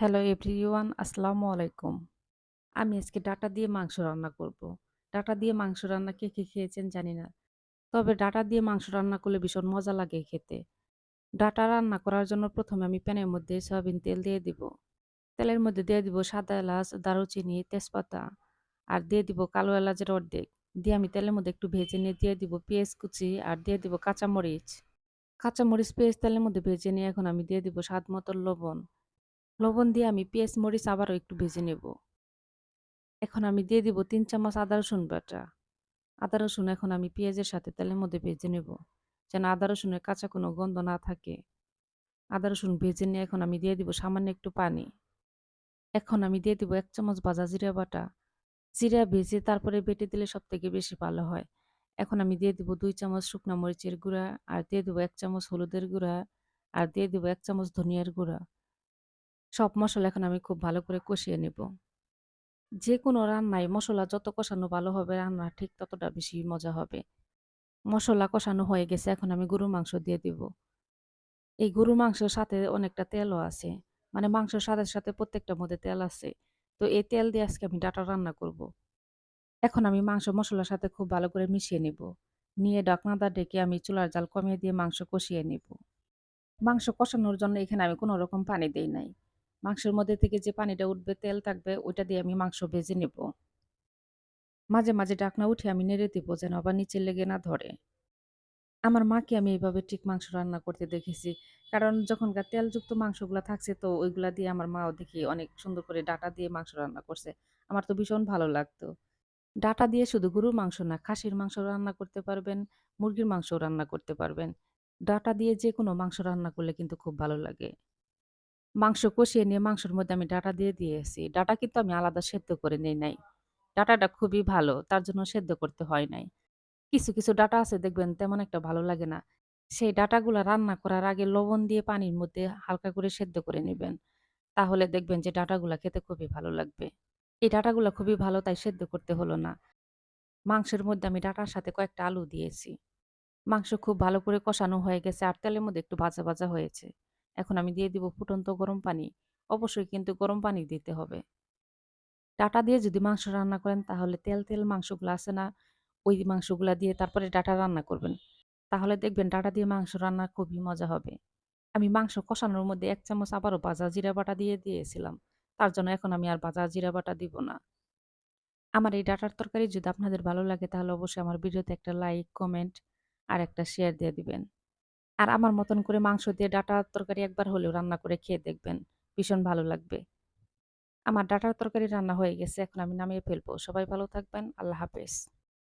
Hello everyone আসসালামু আলাইকুম। আমি আজকে ডাটা দিয়ে মাংস রান্না করব। ডাটা দিয়ে মাংস রান্না কে, কে খেয়েছেন জানি না। তবে ডাটা দিয়ে মাংস রান্না করলে ভীষণ মজা লাগে খেতে। ডাটা রান্না করার জন্য প্রথমে আমি প্যানের মধ্যে সয়াবিন তেল দিয়ে দিব। তেলের মধ্যে দিয়ে দিব সাদা এলাচ, দারুচিনি, তেজপাতা আর দিয়ে দিব কালো এলাচের অর্ধেক। দিয়ে আমি তেলের মধ্যে একটু ভেজে নিয়ে দিয়ে দিব পেঁয়াজ কুচি আর দিয়ে দিব কাঁচামরিচ। কাঁচামরিচ, পেঁয়াজ তেলের মধ্যে ভেজে নিয়ে এখন আমি দিয়ে দিব স্বাদ মতো লবণ। লবণ দিয়ে আমি পেঁয়াজ, মরিচ আবারও একটু ভেজে নেব। এখন আমি দিয়ে দিব তিন চামচ আদা, রসুন বাটা। আদা, রসুন এখন আমি পেঁয়াজের সাথে তেলের মধ্যে ভেজে নেব। যেন আদা, রসুনের কাঁচা কোনো গন্ধ না থাকে। আদা, রসুন ভেজে নিয়ে এখন আমি দিয়ে দিব সামান্য একটু পানি। এখন আমি দিয়ে দিব এক চামচ ভাজা জিরা বাটা। জিরা ভেজে তারপরে বেটে দিলে সব থেকে বেশি ভালো হয়। এখন আমি দিয়ে দিব দুই চামচ শুকনা মরিচের গুঁড়া, আর দিয়ে দিব এক চামচ হলুদের গুঁড়া, আর দিয়ে দিব এক চামচ ধনিয়ার গুঁড়া। সব মশলা এখন আমি খুব ভালো করে কষিয়ে নেব। যে কোনো রান্নায় মশলা যত কষানো ভালো হবে রান্না ঠিক ততটা বেশি মজা হবে। মশলা কষানো হয়ে গেছে এখন আমি গরুর মাংস দিয়ে দিব। এই গরু মাংসের সাথে অনেকটা তেলও আছে। মানে মাংসের সাথে, সাথে প্রত্যেকটার মধ্যে তেল আছে। তো এই তেল দিয়ে আজকে আমি ডাটা রান্না করব। এখন আমি মাংস মশলার সাথে খুব ভালো করে মিশিয়ে নিব। নিয়ে ঢাকনাটা ডেকে আমি চুলার জাল কমিয়ে দিয়ে মাংস কষিয়ে নিব। মাংস কষানোর জন্য এখানে আমি কোনো রকম পানি দেই নাই। মাংসের মধ্যে থেকে যে পানিটা উঠবে, তেল থাকবে ওইটা দিয়ে আমি মাংস ভেজে নেব। মাঝে, মাঝে ঢাকনা উঠে আমি নেড়ে দিব যেন আবার নিচে লেগে না ধরে। আমার মাকে আমি এইভাবে ঠিক মাংস রান্না করতে দেখেছি। কারণ যখনকার তেলযুক্ত মাংসগুলা থাকছে তো ওইগুলা দিয়ে আমার মাও দেখি অনেক সুন্দর করে ডাটা দিয়ে মাংস রান্না করছে। আমার তো ভীষণ ভালো লাগতো। ডাটা দিয়ে শুধু গরুর মাংস না, খাসির মাংস রান্না করতে পারবেন, মুরগির মাংসও রান্না করতে পারবেন। ডাটা দিয়ে যে কোনো মাংস রান্না করলে কিন্তু খুব ভালো লাগে। মাংস কষিয়ে নিয়ে মাংসের মধ্যে আমি ডাটা দিয়ে দিয়েছি। ডাটা কিন্তু আমি আলাদা সেদ্ধ করে নেই নাই। ডাটাটা খুবই ভালো, তার জন্য সেদ্ধ করতে হয় নাই। কিছু, কিছু ডাটা আছে দেখবেন তেমন একটা ভালো লাগে না। সেই ডাটাগুলা রান্না করার আগে লবণ দিয়ে পানির মধ্যে হালকা করে সেদ্ধ করে নেবেন তাহলে দেখবেন যে ডাটাগুলা খেতে খুবই ভালো লাগবে। এই ডাটাগুলা খুবই ভালো তাই সেদ্ধ করতে হলো না। মাংসের মধ্যে আমি ডাটার সাথে কয়েকটা আলু দিয়েছি। মাংস খুব ভালো করে কষানো হয়ে গেছে আর তেলের মধ্যে একটু ভাজা, ভাজা হয়েছে। এখন আমি দিয়ে দিব ফুটন্ত গরম পানি। অবশ্যই কিন্তু গরম পানি দিতে হবে। ডাটা দিয়ে যদি মাংস রান্না করেন তাহলে তেল, তেল মাংসগুলো আছে না, ওই মাংসগুলা দিয়ে তারপরে ডাটা রান্না করবেন। তাহলে দেখবেন ডাটা দিয়ে মাংস রান্না খুবই মজা হবে। আমি মাংস কষানোর মধ্যে এক চামচ আবারও ভাজা জিরা বাটা দিয়ে দিয়েছিলাম। তার জন্য এখন আমি আর ভাজা জিরা বাটা দিব না। আমার এই ডাটার তরকারি যদি আপনাদের ভালো লাগে তাহলে অবশ্যই আমার ভিডিওতে একটা লাইক, কমেন্ট আর একটা শেয়ার দিয়ে দিবেন। আর আমার মতন করে মাংস দিয়ে ডাটার তরকারি একবার হলেও রান্না করে খেয়ে দেখবেন। ভীষণ ভালো লাগবে। আমার ডাটার তরকারি রান্না হয়ে গেছে। এখন আমি নামিয়ে ফেলব। সবাই ভালো থাকবেন। আল্লাহ হাফেজ।